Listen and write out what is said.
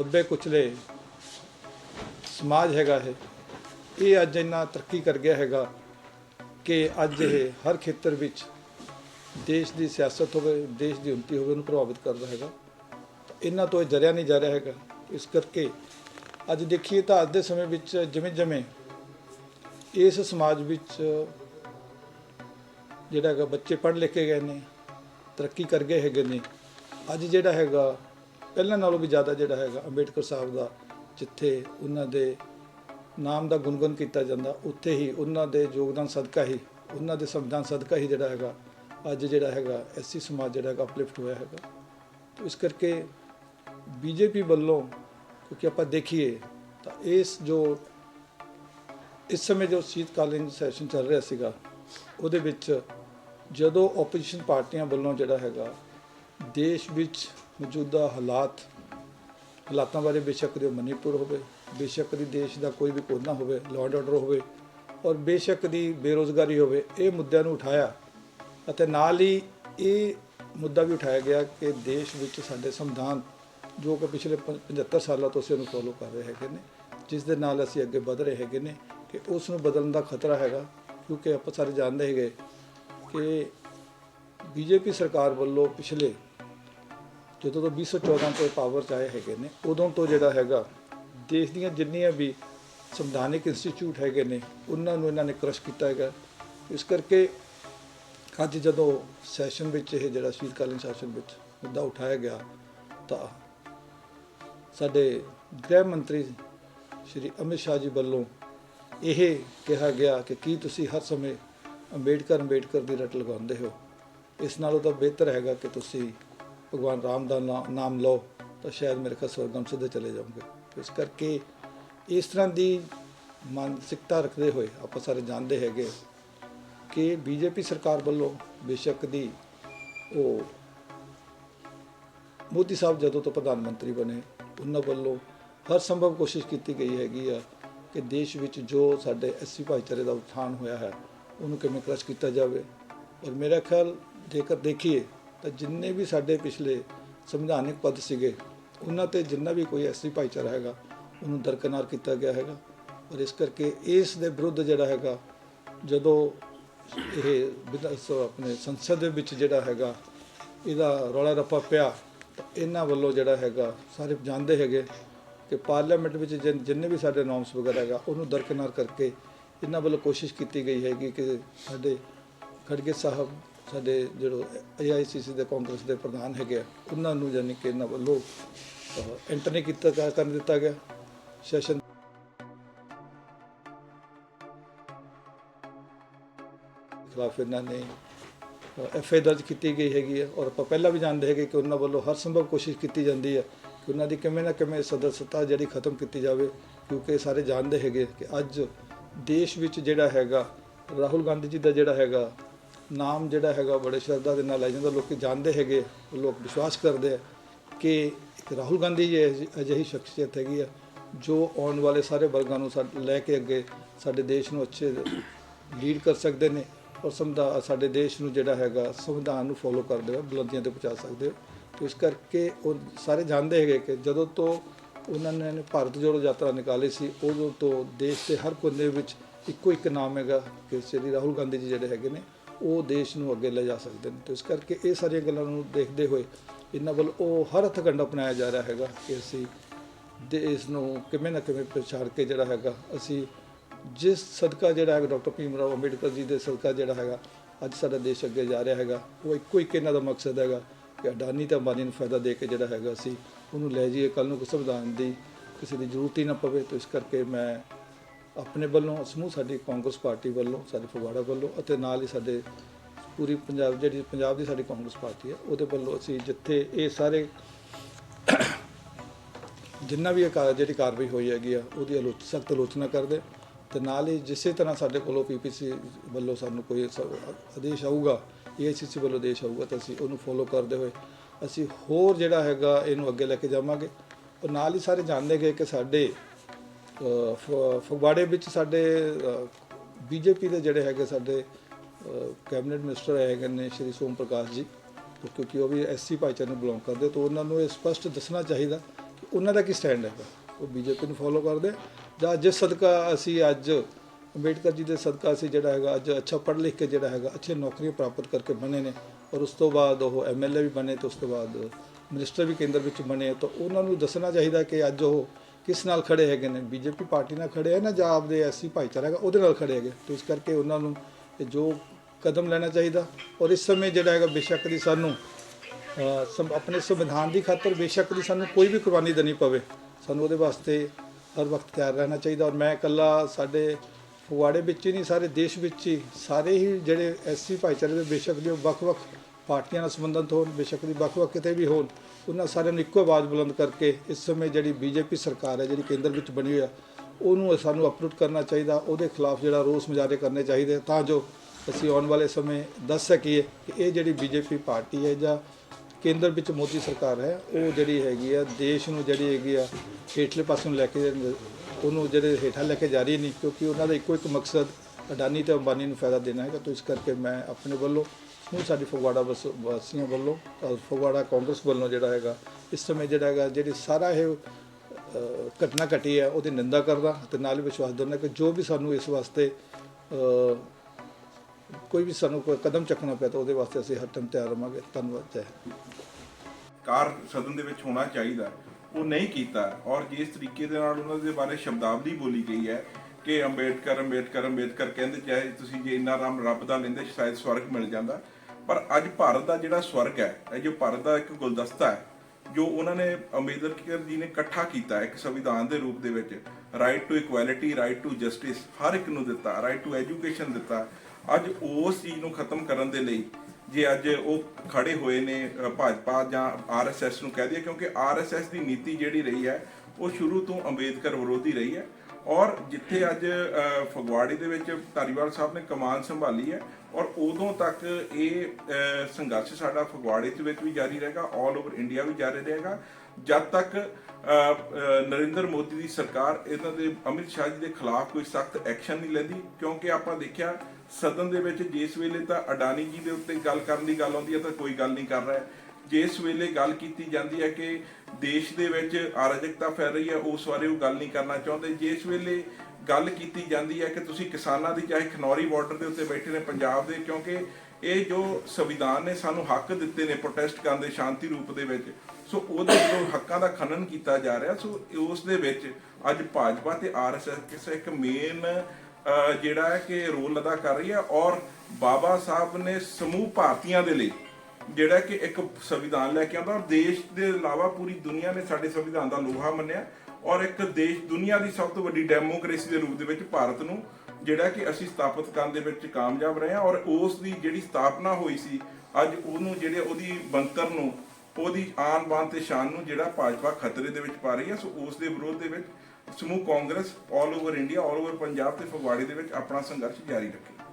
ਦੱਬੇ ਕੁਚਲੇ ਸਮਾਜ ਹੈਗਾ ਇਹ। ਇਹ ਅੱਜ ਇੰਨਾ ਤਰੱਕੀ ਕਰ ਗਿਆ ਹੈਗਾ ਕਿ ਅੱਜ ਇਹ ਹਰ ਖੇਤਰ ਵਿੱਚ ਦੇਸ਼ ਦੀ ਸਿਆਸਤ ਹੋਵੇ, ਦੇਸ਼ ਦੀ ਉન્નਤੀ ਹੋਵੇ, ਉਹਨੂੰ ਪ੍ਰਭਾਵਿਤ ਕਰਦਾ ਹੈਗਾ। ਇਹਨਾਂ ਤੋਂ ਇਹ ਜਰਿਆ ਨਹੀਂ ਜਾ ਰਿਹਾ ਹੈਗਾ। ਇਸ ਕਰਕੇ ਅੱਜ ਦੇਖੀਏ ਤਾਂ ਅੱਜ ਦੇ ਸਮੇਂ ਵਿੱਚ ਜਿਵੇਂ ਜਿਵੇਂ ਇਸ ਸਮਾਜ ਵਿੱਚ ਜਿਹੜਾ ਹੈਗਾ ਬੱਚੇ ਪੜ੍ਹ ਲਿਖ ਕੇ ਗਏ ਨੇ, ਤਰੱਕੀ ਕਰ ਗਏ ਹੈਗੇ ਨੇ, ਅੱਜ ਜਿਹੜਾ ਹੈਗਾ ਪਹਿਲਾਂ ਨਾਲੋਂ ਵੀ ਜ਼ਿਆਦਾ ਜਿਹੜਾ ਹੈਗਾ ਅੰਬੇਡਕਰ ਸਾਹਿਬ ਦਾ ਜਿੱਥੇ ਉਹਨਾਂ ਦੇ ਨਾਮ ਦਾ ਗੁਣਗਨ ਕੀਤਾ ਜਾਂਦਾ, ਉੱਥੇ ਹੀ ਉਹਨਾਂ ਦੇ ਯੋਗਦਾਨ ਸਦਕਾ ਹੀ, ਉਹਨਾਂ ਦੇ ਸੰਵਿਧਾਨ ਸਦਕਾ ਹੀ ਜਿਹੜਾ ਹੈਗਾ, ਅੱਜ ਜਿਹੜਾ ਹੈਗਾ ਐਸੀ ਸਮਾਜ ਜਿਹੜਾ ਹੈਗਾ ਅਪਲਿਫਟ ਹੋਇਆ ਹੈਗਾ। ਤਾਂ ਇਸ ਕਰਕੇ ਬੀਜੇਪੀ ਵੱਲੋਂ ਕਿਉਂਕਿ ਆਪਾਂ ਦੇਖੀਏ ਤਾਂ ਇਸ ਜੋ ਇਸ ਸਮੇਂ ਜੋ ਸ਼ੀਤਕਾਲੀਨ ਸੈਸ਼ਨ ਚੱਲ ਰਿਹਾ ਸੀਗਾ, ਉਹਦੇ ਵਿੱਚ ਜਦੋਂ ਆਪੋਜੀਸ਼ਨ ਪਾਰਟੀਆਂ ਵੱਲੋਂ ਜਿਹੜਾ ਹੈਗਾ ਦੇਸ਼ ਵਿੱਚ ਮੌਜੂਦਾ ਹਾਲਾਤ, ਹਾਲਾਤਾਂ ਬਾਰੇ ਬੇਸ਼ੱਕ ਦੇ ਮਨੀਪੁਰ ਹੋਵੇ, ਬੇਸ਼ੱਕ ਦੀ ਦੇਸ਼ ਦਾ ਕੋਈ ਵੀ ਕੋਨਾ ਹੋਵੇ ਲਾਅ ਐਂਡ ਆਰਡਰ ਹੋਵੇ, ਔਰ ਬੇਸ਼ੱਕ ਦੀ ਬੇਰੋਜ਼ਗਾਰੀ ਹੋਵੇ, ਇਹ ਮੁੱਦਿਆਂ ਨੂੰ ਉਠਾਇਆ ਅਤੇ ਨਾਲ ਹੀ ਇਹ ਮੁੱਦਾ ਵੀ ਉਠਾਇਆ ਗਿਆ ਕਿ ਦੇਸ਼ ਵਿੱਚ ਸਾਡੇ ਸੰਵਿਧਾਨ ਜੋ ਕਿ ਪਿਛਲੇ ਪ- 75 ਸਾਲਾਂ ਤੋਂ ਅਸੀਂ ਉਹਨੂੰ ਫੋਲੋ ਕਰ ਰਹੇ ਹੈਗੇ ਨੇ, ਜਿਸ ਦੇ ਨਾਲ ਅਸੀਂ ਅੱਗੇ ਵਧ ਰਹੇ ਹੈਗੇ ਨੇ ਕਿ ਉਸ ਨੂੰ ਬਦਲਣ ਦਾ ਖਤਰਾ ਹੈਗਾ, ਕਿਉਂਕਿ ਆਪਾਂ ਸਾਰੇ ਜਾਣਦੇ ਹੈਗੇ ਕਿ ਬੀਜੇਪੀ ਸਰਕਾਰ ਵੱਲੋਂ ਪਿਛਲੇ ਜਦੋਂ ਤੋਂ 2014 ਤੋਂ ਪਾਵਰ 'ਚ ਆਏ ਹੈਗੇ ਨੇ, ਉਦੋਂ ਤੋਂ ਜਿਹੜਾ ਹੈਗਾ, ਦੇਸ਼ ਦੀਆਂ ਜਿੰਨੀਆਂ ਵੀ ਸੰਵਿਧਾਨਿਕ ਇੰਸਟੀਚਿਊਟ ਹੈਗੇ ਨੇ, ਉਹਨਾਂ ਨੂੰ ਇਹਨਾਂ ਨੇ ਕ੍ਰਸ਼ ਕੀਤਾ ਹੈਗਾ। ਇਸ ਕਰਕੇ ਅੱਜ ਜਦੋਂ ਸੈਸ਼ਨ ਵਿੱਚ ਇਹ ਜਿਹੜਾ ਸ਼ੀਤਕਾਲੀਨ ਸੈਸ਼ਨ ਵਿੱਚ ਮੁੱਦਾ ਉਠਾਇਆ ਗਿਆ, ਤਾਂ ਸਾਡੇ ਗ੍ਰਹਿ ਮੰਤਰੀ ਸ਼੍ਰੀ ਅਮਿਤ ਸ਼ਾਹ ਜੀ ਵੱਲੋਂ ਇਹ ਕਿਹਾ ਗਿਆ ਕਿ ਕੀ ਤੁਸੀਂ ਹਰ ਸਮੇਂ ਅੰਬੇਡਕਰ ਅੰਬੇਡਕਰ ਦੀ ਰੱਟ ਲਗਾਉਂਦੇ ਹੋ। ਇਸ ਨਾਲੋਂ ਤਾਂ ਬਿਹਤਰ ਹੈਗਾ ਕਿ ਤੁਸੀਂ ਭਗਵਾਨ ਰਾਮ ਦਾ ਨਾ- ਨਾਮ ਲਓ, ਤਾਂ ਸ਼ਾਇਦ ਮੇਰੇ ਖਿਆਲ ਸਵਰਗਮ ਸਿੱਧੇ ਚਲੇ ਜਾਓਗੇ। ਇਸ ਕਰਕੇ ਇਸ ਤਰ੍ਹਾਂ ਦੀ ਮਾਨਸਿਕਤਾ ਰੱਖਦੇ ਹੋਏ ਆਪਾਂ ਸਾਰੇ ਜਾਣਦੇ ਹੈਗੇ ਕਿ ਬੀਜੇਪੀ ਸਰਕਾਰ ਵੱਲੋਂ ਬੇਸ਼ੱਕ ਦੀ ਉਹ ਮੋਦੀ ਸਾਹਿਬ ਜਦੋਂ ਤੋਂ ਪ੍ਰਧਾਨ ਮੰਤਰੀ ਬਣੇ, ਉਹਨਾਂ ਵੱਲੋਂ ਹਰ ਸੰਭਵ ਕੋਸ਼ਿਸ਼ ਕੀਤੀ ਗਈ ਹੈਗੀ ਆ ਕਿ ਦੇਸ਼ ਵਿੱਚ ਜੋ ਸਾਡੇ ਐਸਸੀ ਭਾਈਚਾਰੇ ਦਾ ਉਤਥਾਨ ਹੋਇਆ ਹੈ, ਉਹਨੂੰ ਕਿਵੇਂ ਕ੍ਰਸ਼ ਕੀਤਾ ਜਾਵੇ। ਔਰ ਮੇਰਾ ਖਿਆਲ ਜੇਕਰ ਦੇਖੀਏ ਤਾਂ ਜਿੰਨੇ ਵੀ ਸਾਡੇ ਪਿਛਲੇ ਸੰਵਿਧਾਨਿਕ ਪਦ ਸੀਗੇ, ਉਹਨਾਂ ਤੇ ਜਿੰਨਾ ਵੀ ਕੋਈ ਐਸੀ ਭਾਈਚਾਰਾ ਹੈਗਾ, ਉਹਨੂੰ ਦਰਕਨਾਰ ਕੀਤਾ ਗਿਆ ਹੈਗਾ। ਔਰ ਇਸ ਕਰਕੇ ਇਸ ਦੇ ਵਿਰੁੱਧ ਜਿਹੜਾ ਹੈਗਾ, ਜਦੋਂ ਇਹ ਵਿਧਾਨ ਸਭਾ ਆਪਣੇ ਸੰਸਦ ਦੇ ਵਿੱਚ ਜਿਹੜਾ ਹੈਗਾ, ਇਹਦਾ ਰੌਲਾ ਰੱਪਾ ਪਿਆ, ਤਾਂ ਇਹਨਾਂ ਵੱਲੋਂ ਜਿਹੜਾ ਹੈਗਾ, ਸਾਰੇ ਜਾਣਦੇ ਹੈਗੇ ਕਿ ਪਾਰਲੀਮੈਂਟ ਵਿੱਚ ਜਿੰਨੇ ਵੀ ਸਾਡੇ ਨੋਰਮਸ ਵਗੈਰਾ ਹੈਗਾ, ਉਹਨੂੰ ਦਰਕਨਾਰ ਕਰਕੇ ਇਹਨਾਂ ਵੱਲੋਂ ਕੋਸ਼ਿਸ਼ ਕੀਤੀ ਗਈ ਹੈਗੀ ਕਿ ਸਾਡੇ ਖੜਗੇ ਸਾਹਿਬ ਸਾਡੇ ਜਿਹੜੇ ਏਆਈਸੀਸੀ ਦੇ ਕਾਂਗਰਸ ਦੇ ਪ੍ਰਧਾਨ ਹੈਗੇ ਆ, ਉਹਨਾਂ ਨੂੰ ਯਾਨੀ ਕਿ ਇਹਨਾਂ ਵੱਲੋਂ ਐਂਟਰ ਨਹੀਂ ਕੀਤਾ ਕਰਨ ਦਿੱਤਾ ਗਿਆ ਸੈਸ਼ਨ ਖਿਲਾਫ ਇਹਨਾਂ ਨੇ ਐਫ ਆਈ ਦਰਜ ਕੀਤੀ ਗਈ ਹੈਗੀ ਹੈ ਔਰ ਆਪਾਂ ਪਹਿਲਾਂ ਵੀ ਜਾਣਦੇ ਹੈਗੇ ਕਿ ਉਹਨਾਂ ਵੱਲੋਂ ਹਰ ਸੰਭਵ ਕੋਸ਼ਿਸ਼ ਕੀਤੀ ਜਾਂਦੀ ਹੈ ਕਿ ਉਹਨਾਂ ਦੀ ਕਿਵੇਂ ਨਾ ਕਿਵੇਂ ਸਦਸਤਾ ਜਿਹੜੀ ਖਤਮ ਕੀਤੀ ਜਾਵੇ ਕਿਉਂਕਿ ਸਾਰੇ ਜਾਣਦੇ ਹੈਗੇ ਕਿ ਅੱਜ ਦੇਸ਼ ਵਿੱਚ ਜਿਹੜਾ ਹੈਗਾ ਰਾਹੁਲ ਗਾਂਧੀ ਜੀ ਦਾ ਜਿਹੜਾ ਹੈਗਾ ਨਾਮ ਜਿਹੜਾ ਹੈਗਾ ਬੜੇ ਸ਼ਰਧਾ ਦੇ ਨਾਲ ਲੈ ਜਾਂਦਾ। ਲੋਕੀ ਜਾਣਦੇ ਹੈਗੇ ਲੋਕ ਵਿਸ਼ਵਾਸ ਕਰਦੇ ਆ ਕਿ ਇੱਕ ਰਾਹੁਲ ਗਾਂਧੀ ਜੀ ਅਜਿਹੀ- ਅਜਿਹੀ ਸ਼ਖਸੀਅਤ ਹੈਗੀ ਆ ਜੋ ਆਉਣ ਵਾਲੇ ਸਾਰੇ ਵਰਗਾਂ ਨੂੰ ਸਾ- ਲੈ ਕੇ ਅੱਗੇ ਸਾਡੇ ਦੇਸ਼ ਨੂੰ ਅੱਛੇ ਲੀਡ ਕਰ ਸਕਦੇ ਨੇ ਔਰ ਸੰਵਿਧਾ ਸਾਡੇ ਦੇਸ਼ ਨੂੰ ਜਿਹੜਾ ਹੈਗਾ ਸੰਵਿਧਾਨ ਨੂੰ ਫੋਲੋ ਕਰਦੇ ਹੋਏ ਬੁਲੰਦੀਆਂ ਤੇ ਪਹੁੰਚਾ ਸਕਦੇ ਹੋ ਤੇ ਇਸ ਕਰਕੇ ਉਹ ਸਾਰੇ ਜਾਣਦੇ ਹੈਗੇ ਕਿ ਜਦੋਂ ਤੋਂ ਉਹਨਾਂ ਨੇ ਭਾਰਤ ਜੋੜੋ ਯਾਤਰਾ ਨਿਕਾਲੀ ਸੀ, ਉਦੋਂ ਤੋਂ ਦੇਸ਼ ਦੇ ਹਰ ਕੋਨੇ ਵਿੱਚ ਇੱਕੋ ਇੱਕ ਨਾਮ ਹੈਗਾ ਕਿ ਸ਼੍ਰੀ ਰਾਹੁਲ ਗਾਂਧੀ ਜੀ ਜਿਹੜੇ ਹੈਗੇ ਨੇ ਉਹ ਦੇਸ਼ ਨੂੰ ਅੱਗੇ ਲੈ ਜਾ ਸਕਦੇ ਨੇ। ਤੇ ਇਸ ਕਰਕੇ ਇਹ ਸਾਰੀਆਂ ਗੱਲਾਂ ਨੂੰ ਦੇਖਦੇ ਹੋਏ ਇਹਨਾਂ ਵੱਲ ਉਹ ਹਰ ਹੱਥਕੰਡਾ ਅਪਣਾਇਆ ਜਾ ਰਿਹਾ ਹੈਗਾ ਕਿ ਅਸੀਂ ਦੇਸ਼ ਨੂੰ ਕਿਵੇਂ ਨਾ ਕਿਵੇਂ ਪਛਾੜ ਕੇ ਜਿਹੜਾ ਹੈਗਾ, ਅਸੀਂ ਜਿਸ ਸਦਕਾ ਜਿਹੜਾ ਹੈਗਾ ਡਾਕਟਰ ਭੀਮ ਰਾਓ ਅੰਬੇਡਕਰ ਜੀ ਦੇ ਸਦਕਾ ਜਿਹੜਾ ਹੈਗਾ, ਅੱਜ ਸਾਡਾ ਦੇਸ਼ ਅੱਗੇ ਜਾ ਰਿਹਾ ਹੈਗਾ। ਉਹ ਇੱਕੋ ਇੱਕ ਇਹਨਾਂ ਦਾ ਮਕਸਦ ਹੈਗਾ ਕਿ ਅਡਾਨੀ ਤੇ ਅੰਬਾਨੀ ਨੂੰ ਫਾਇਦਾ ਦੇ ਕੇ ਜਿਹੜਾ ਹੈਗਾ ਅਸੀਂ ਉਹਨੂੰ ਲੈ ਜਾਈਏ ਕੱਲ ਨੂੰ ਕੋਈ ਸੰਵਿਧਾਨ ਦੀ ਕਿਸੇ ਦੀ ਜ਼ਰੂਰਤ ਹੀ ਨਾ ਪਵੇ। ਤਾਂ ਇਸ ਕਰਕੇ ਮੈਂ ਆਪਣੇ ਵੱਲੋਂ ਸਮੂਹ ਸਾਡੀ ਕਾਂਗਰਸ ਪਾਰਟੀ ਵੱਲੋਂ, ਸਾਡੇ ਫਗਵਾੜਾ ਵੱਲੋਂ ਅਤੇ ਨਾਲ ਹੀ ਸਾਡੇ ਪੂਰੀ ਪੰਜਾਬ, ਜਿਹੜੀ ਪੰਜਾਬ ਦੀ ਸਾਡੀ ਕਾਂਗਰਸ ਪਾਰਟੀ ਹੈ, ਉਹਦੇ ਵੱਲੋਂ ਅਸੀਂ ਜਿੱਥੇ ਇਹ ਸਾਰੇ ਜਿੰਨਾ ਵੀ ਇਹ ਕਾ- ਜਿਹੜੀ ਕਾਰਵਾਈ ਹੋਈ ਹੈਗੀ ਆ, ਉਹਦੀ ਆਲੋਚ, ਸਖਤ ਆਲੋਚਨਾ ਕਰਦੇ ਤੇ ਨਾਲ ਹੀ ਜਿਸੇ ਤਰ੍ਹਾਂ ਸਾਡੇ ਕੋਲੋਂ ਪੀਪੀਸੀ ਵੱਲੋਂ ਸਾਨੂੰ ਕੋਈ ਸ- ਆਦੇਸ਼ ਆਊਗਾ, ਏਆਈਸੀਸੀ ਵੱਲੋਂ ਆਦੇਸ਼ ਆਊਗਾ ਤਾਂ ਅਸੀਂ ਉਹਨੂੰ ਫੋਲੋ ਕਰਦੇ ਹੋਏ ਅਸੀਂ ਹੋਰ ਜਿਹੜਾ ਹੈਗਾ ਇਹਨੂੰ ਅੱਗੇ ਲੈ ਕੇ ਜਾਵਾਂਗੇ। ਔਰ ਨਾਲ ਹੀ ਸਾਰੇ ਜਾਣਦੇ ਗਏ ਕਿ ਸਾਡੇ ਫਗਵਾੜੇ ਵਿੱਚ ਸਾਡੇ ਬੀਜੇਪੀ ਦੇ ਜਿਹੜੇ ਹੈਗੇ ਸਾਡੇ ਕੈਬਨਿਟ ਮਿਨਿਸਟਰ ਹੈਗੇ ਨੇ ਸ਼੍ਰੀ ਸੋਮ ਪ੍ਰਕਾਸ਼ ਜੀ, ਕਿਉਂਕਿ ਉਹ ਵੀ ਐਸਸੀ ਭਾਈਚਾਰੇ ਨੂੰ ਬਿਲੋਂਗ ਕਰਦੇ, ਤਾਂ ਉਹਨਾਂ ਨੂੰ ਇਹ ਸਪਸ਼ਟ ਦੱਸਣਾ ਚਾਹੀਦਾ ਕਿ ਉਹਨਾਂ ਦਾ ਕੀ ਸਟੈਂਡ ਹੈਗਾ। ਉਹ ਬੀਜੇਪੀ ਨੂੰ ਫੋਲੋ ਕਰਦੇ, ਜਾਂ ਜਿਸ ਸਦਕਾ ਅਸੀਂ ਅੱਜ, ਅੰਬੇਡਕਰ ਜੀ ਦੇ ਸਦਕਾ ਅਸੀਂ ਜਿਹੜਾ ਹੈਗਾ, ਅੱਜ ਅੱਛਾ ਪੜ੍ਹ ਲਿਖ ਕੇ ਜਿਹੜਾ ਹੈਗਾ, ਅੱਛੇ ਨੌਕਰੀਆਂ ਪ੍ਰਾਪਤ ਕਰਕੇ ਬਣੇ ਨੇ, ਔਰ ਉਸ ਤੋਂ ਬਾਅਦ ਉਹ ਐਮਐਲਏ ਵੀ ਬਣੇ, ਤੇ ਉਸ ਤੋਂ ਬਾਅਦ ਮਿਨਿਸਟਰ ਵੀ ਕੇਂਦਰ ਵਿੱਚ ਬਣੇ, ਤਾਂ ਉਹਨਾਂ ਨੂੰ ਦੱਸਣਾ ਚਾਹੀਦਾ ਕਿ ਅੱਜ ਉਹ ਕਿਸ ਨਾਲ ਖੜੇ ਹੈਗੇ ਨੇ? ਬੀਜੇਪੀ ਪਾਰਟੀ ਨਾਲ ਖੜੇ ਹੈ ਨਾ ਜਾਂ ਆਪਦੇ ਐਸੀ ਭਾਈਚਾਰਾ ਹੈਗਾ, ਉਹਦੇ ਨਾਲ ਖੜੇ ਹੈਗੇ? ਤੇ ਇਸ ਕਰਕੇ ਉਹਨਾਂ ਨੂੰ ਇਹ ਜੋ ਕਦਮ ਲੈਣਾ ਚਾਹੀਦਾ ਔਰ ਇਸ ਸਮੇਂ ਜਿਹੜਾ ਹੈਗਾ ਬੇਸ਼ੱਕ ਦੀ ਸਾਨੂੰ ਸੰ- ਆਪਣੇ ਸੰਵਿਧਾਨ ਦੀ ਖਾਤਰ ਬੇਸ਼ੱਕ ਦੀ ਸਾਨੂੰ ਕੋਈ ਵੀ ਕੁਰਬਾਨੀ ਦੇਣੀ ਪਵੇ, ਸਾਨੂੰ ਉਹਦੇ ਵਾਸਤੇ ਹਰ ਵਕਤ ਤਿਆਰ ਰਹਿਣਾ ਚਾਹੀਦਾ। ਔਰ ਮੈਂ ਇਕੱਲਾ ਸਾਡੇ ਫਗਵਾੜੇ ਵਿੱਚ ਹੀ ਨਹੀਂ, ਸਾਰੇ ਦੇਸ਼ ਵਿੱਚ ਹੀ, ਸਾਰੇ ਹੀ ਜਿਹੜੇ ਐਸਸੀ ਭਾਈਚਾਰੇ ਦੇ ਬੇਸ਼ੱਕ ਦੇ ਵੱਖ-ਵੱਖ ਪਾਰਟੀਆਂ ਨਾਲ ਸੰਬੰਧਿਤ ਹੋਣ, ਬੇਸ਼ੱਕ ਦੀ ਵੱਖ-ਵੱਖ ਕਿਤੇ ਵੀ ਹੋਣ, ਉਹਨਾਂ ਸਾਰਿਆਂ ਨੂੰ ਇੱਕੋ ਆਵਾਜ਼ ਬੁਲੰਦ ਕਰਕੇ ਇਸ ਸਮੇਂ ਜਿਹੜੀ ਬੀਜੇਪੀ ਸਰਕਾਰ ਹੈ, ਜਿਹੜੀ ਕੇਂਦਰ ਵਿੱਚ ਬਣੀ ਹੋਈ ਆ, ਉਹਨੂੰ ਸਾਨੂੰ ਅਪਰੂਵ ਕਰਨਾ ਚਾਹੀਦਾ, ਉਹਦੇ ਖਿਲਾਫ ਜਿਹੜਾ ਰੋਸ ਮੁਜ਼ਾਹਰੇ ਕਰਨੇ ਚਾਹੀਦੇ ਤਾਂ ਜੋ ਅਸੀਂ ਆਉਣ ਵਾਲੇ ਸਮੇਂ ਦੱਸ ਸਕੀਏ ਕਿ ਇਹ ਜਿਹੜੀ ਬੀਜੇਪੀ ਪਾਰਟੀ ਹੈ ਜਾਂ ਕੇਂਦਰ ਵਿੱਚ ਮੋਦੀ ਸਰਕਾਰ ਹੈ, ਉਹ ਜਿਹੜੀ ਹੈਗੀ ਆ, ਦੇਸ਼ ਨੂੰ ਜਿਹੜੀ ਹੈਗੀ ਆ, ਹੇਠਲੇ ਪਾਸੇ ਨੂੰ ਲੈ ਕੇ, ਉਹਨੂੰ ਜਿਹੜੇ ਹੇਠਾਂ ਲੈ ਕੇ ਜਾ ਰਹੀ ਨਹੀਂ, ਕਿਉਂਕਿ ਉਹਨਾਂ ਦਾ ਇੱਕੋ ਇੱਕ ਮਕਸਦ ਅਡਾਨੀ ਤੇ ਅੰਬਾਨੀ ਨੂੰ ਫਾਇਦਾ ਦੇਣਾ ਹੈਗਾ ਤਾਂ ਇਸ ਕਰਕੇ ਮੈਂ ਆਪਣੇ ਵੱਲੋਂ ਸਮੂਹ ਸਾਡੀ ਫਗਵਾੜਾ ਵਸ- ਵਾਸੀਆਂ ਵੱਲੋਂ ਔਰ ਫਗਵਾੜਾ ਕਾਂਗਰਸ ਵੱਲੋਂ ਜਿਹੜਾ ਹੈਗਾ ਇਸ ਸਮੇਂ ਜਿਹੜਾ ਹੈਗਾ ਜਿਹੜੀ ਸਾਰਾ ਇਹ ਅ, ਘਟਨਾ ਘਟੀ ਹੈ ਉਹਦੀ ਨਿੰਦਾ ਕਰਦਾ ਤੇ ਨਾਲ ਵਿਸ਼ਵਾਸ ਦਿੰਦਾ ਕਿ ਜੋ ਵੀ ਸਾਨੂੰ ਇਸ ਵਾਸਤੇ ਅ, ਕੋਈ ਵੀ ਸਾਨੂੰ ਕੋਈ ਕਦਮ ਚੱਕਣਾ ਪਿਆ ਤਾਂ ਉਹਦੇ ਵਾਸਤੇ ਅਸੀਂ ਹਰ ਟਾਈਮ ਤਿਆਰ ਰਹਾਂਗੇ ਧੰਨਵਾਦ ਜੈ ਹਿੰਦ। ਕਾਰ ਸਦਨ ਦੇ ਵਿੱਚ ਹੋਣਾ ਚਾਹੀਦਾ ਉਹ ਨਹੀਂ ਕੀਤਾ ਔਰ ਜਿਸ ਤਰੀਕੇ ਦੇ ਨਾਲ ਉਹਨਾਂ ਦੇ ਬਾਰੇ ਸ਼ਬਦਾਵਲੀ ਬੋਲੀ ਗਈ ਹੈ ਕਿ ਅੰਬੇਡਕਰ ਅੰਬੇਡਕਰ ਅੰਬੇਡਕਰ ਕਹਿੰਦੇ ਚਾਹੇ ਤੁਸੀਂ ਜੇ ਇੰਨਾ ਨਾਮ ਰੱਬ ਦਾ ਲੈਂਦੇ, ਸ਼ਾਇਦ ਸਵਰਗ ਮਿਲ ਜਾਂਦਾ। ਪਰ ਅੱਜ ਭਾਰਤ ਦਾ ਜਿਹੜਾ ਸਵਰਗ ਹੈ, ਇਹ ਜੋ ਭਾਰਤ ਦਾ ਇੱਕ ਗੁਲਦਸਤਾ ਹੈ, ਜੋ ਉਹਨਾਂ ਨੇ ਅੰਬੇਦਕਰ ਜੀ ਨੇ ਇਕੱਠਾ ਕੀਤਾ ਇੱਕ ਸੰਵਿਧਾਨ ਦੇ ਰੂਪ ਦੇ ਵਿੱਚ right to equality right to justice ਹਰ ਇੱਕ ਨੂੰ ਦਿੱਤਾ ਰਾਈਟ ਟੂ ਐਜੂਕੇਸ਼ਨ ਦਿੱਤਾ। ਅੱਜ ਉਸ ਚੀਜ਼ ਨੂੰ ਖਤਮ ਕਰਨ ਦੇ ਲਈ ਜੇ ਅੱਜ ਉਹ ਖੜੇ ਹੋਏ ਨੇ ਭਾਜਪਾ ਜਾਂ ਆਰਐਸਐਸ ਨੂੰ ਕਹਿ ਦਈਏ, ਕਿਉਂਕਿ ਆਰਐਸਐਸ ਦੀ ਨੀਤੀ ਜਿਹੜੀ ਰਹੀ ਹੈ, ਉਹ ਸ਼ੁਰੂ ਤੋਂ ਅੰਬੇਦਕਰ ਵਿਰੋਧੀ ਰਹੀ ਹੈ। ਔਰ ਜਿੱਥੇ ਅੱਜ ਫਗਵਾੜੇ ਦੇ ਵਿੱਚ ਧਾਰੀਵਾਲ ਸਾਹਿਬ ਨੇ ਕਮਾਨ ਸੰਭਾਲੀ ਹੈ ਔਰ ਉਦੋਂ ਤੱਕ ਇਹ ਸੰਘਰਸ਼ ਸਾਡਾ ਫਗਵਾੜੇ ਦੇ ਵਿੱਚ ਵੀ ਜਾਰੀ ਰਹੇਗਾ ਆਲ ਓਵਰ ਇੰਡੀਆ ਵੀ ਜਾਰੀ ਰਹੇਗਾ। ਜਦ ਤੱਕ ਨਰਿੰਦਰ ਮੋਦੀ ਦੀ ਸਰਕਾਰ ਇਹਨਾਂ ਦੇ, ਅਮਿਤ ਸ਼ਾਹ ਜੀ ਦੇ ਖਿਲਾਫ ਕੋਈ ਸਖਤ ਐਕਸ਼ਨ ਨਹੀਂ ਲੈਂਦੀ, ਕਿਉਂਕਿ ਆਪਾਂ ਦੇਖਿਆ ਸਦਨ ਦੇ ਵਿੱਚ ਜਿਸ ਵੇਲੇ ਤਾਂ ਅਡਾਨੀ ਜੀ ਦੇ ਉੱਤੇ ਗੱਲ ਕਰਨ ਦੀ ਗੱਲ ਆਉਂਦੀ ਹੈ ਤਾਂ ਕੋਈ ਗੱਲ ਨਹੀਂ ਕਰ ਰਿਹਾ। ਜਿਸ ਵੇਲੇ ਗੱਲ ਕੀਤੀ ਜਾਂਦੀ ਹੈ ਕਿ ਦੇਸ਼ ਦੇ ਵਿੱਚ ਅਰਾਜਕਤਾ ਫੈਲ ਰਹੀ ਹੈ, ਉਸ ਬਾਰੇ ਉਹ ਗੱਲ ਨਹੀਂ ਕਰਨਾ ਚਾਹੁੰਦੇ। ਜਿਸ ਵੇਲੇ ਗੱਲ ਕੀਤੀ ਜਾਂਦੀ ਹੈ ਕਿ ਤੁਸੀਂ ਕਿਸਾਨਾਂ ਦੀ, ਚਾਹੇ ਖਨੌਰੀ ਬਾਰਡਰ ਦੇ ਉੱਤੇ ਬੈਠੇ ਨੇ, ਪੰਜਾਬ ਦੇ, ਕਿਉਂਕਿ ਇਹ ਜੋ ਸੰਵਿਧਾਨ ਨੇ ਸਾਨੂੰ ਹੱਕ ਦਿੱਤੇ ਨੇ ਪ੍ਰੋਟੈਸਟ ਕਰਨ ਦੇ ਸ਼ਾਂਤੀ ਰੂਪ ਦੇ ਵਿੱਚ, ਸੋ ਉਹਦੇ ਜੋ ਹੱਕਾਂ ਦਾ ਖਨਨ ਕੀਤਾ ਜਾ ਰਿਹਾ। ਸੋ ਉਸ ਦੇ ਵਿੱਚ ਅੱਜ ਭਾਜਪਾ ਤੇ ਆਰਐਸਐਸ ਕਿਸੇ ਇੱਕ ਮੇਨ ਜਿਹੜਾ ਹੈ ਕਿ ਰੋਲ ਅਦਾ ਕਰ ਰਹੀ ਹੈ ਔਰ ਬਾਬਾ ਸਾਹਿਬ ਨੇ ਸਮੂਹ ਭਾਰਤੀਆਂ ਦੇ ਲਈ ਜਿਹੜਾ ਕਿ ਇੱਕ ਸੰਵਿਧਾਨ ਲੈ ਕੇ ਆਉਂਦਾ ਔਰ ਦੇਸ਼ ਦੇ ਇਲਾਵਾ ਪੂਰੀ ਦੁਨੀਆ ਨੇ ਸਾਡੇ ਸੰਵਿਧਾਨ ਦਾ ਲੋਹਾ ਮੰਨਿਆ ਔਰ ਇੱਕ ਦੇਸ਼, ਦੁਨੀਆ ਦੀ ਸਭ ਤੋਂ ਵੱਡੀ ਡੈਮੋਕ੍ਰੇਸੀ ਦੇ ਰੂਪ ਦੇ ਵਿੱਚ ਭਾਰਤ ਨੂੰ ਜਿਹੜਾ ਕਿ ਅਸੀਂ ਸਥਾਪਿਤ ਕਰਨ ਦੇ ਵਿੱਚ ਕਾਮਯਾਬ ਰਹੇ ਹਾਂ ਔਰ ਉਸ ਦੀ ਜਿਹੜੀ ਸਥਾਪਨਾ ਹੋਈ ਸੀ, ਅੱਜ ਉਹਨੂੰ ਜਿਹੜੇ ਉਹਦੀ ਬੰਤਰ ਨੂੰ, ਉਹਦੀ ਆਨ ਬਾਨ ਤੇ ਸ਼ਾਨ ਨੂੰ ਜਿਹੜਾ ਭਾਜਪਾ ਖਤਰੇ ਦੇ ਵਿੱਚ ਪਾ ਰਹੀ ਹੈ, ਸੋ ਉਸ ਦੇ ਵਿਰੋਧ ਦੇ ਵਿੱਚ ਸਮੂਹ Congress all over India all over Punjab ਤੇ ਫਗਵਾੜੇ ਦੇ ਵਿੱਚ ਆਪਣਾ ਸੰਘਰਸ਼ ਜਾਰੀ ਰੱਖੇ।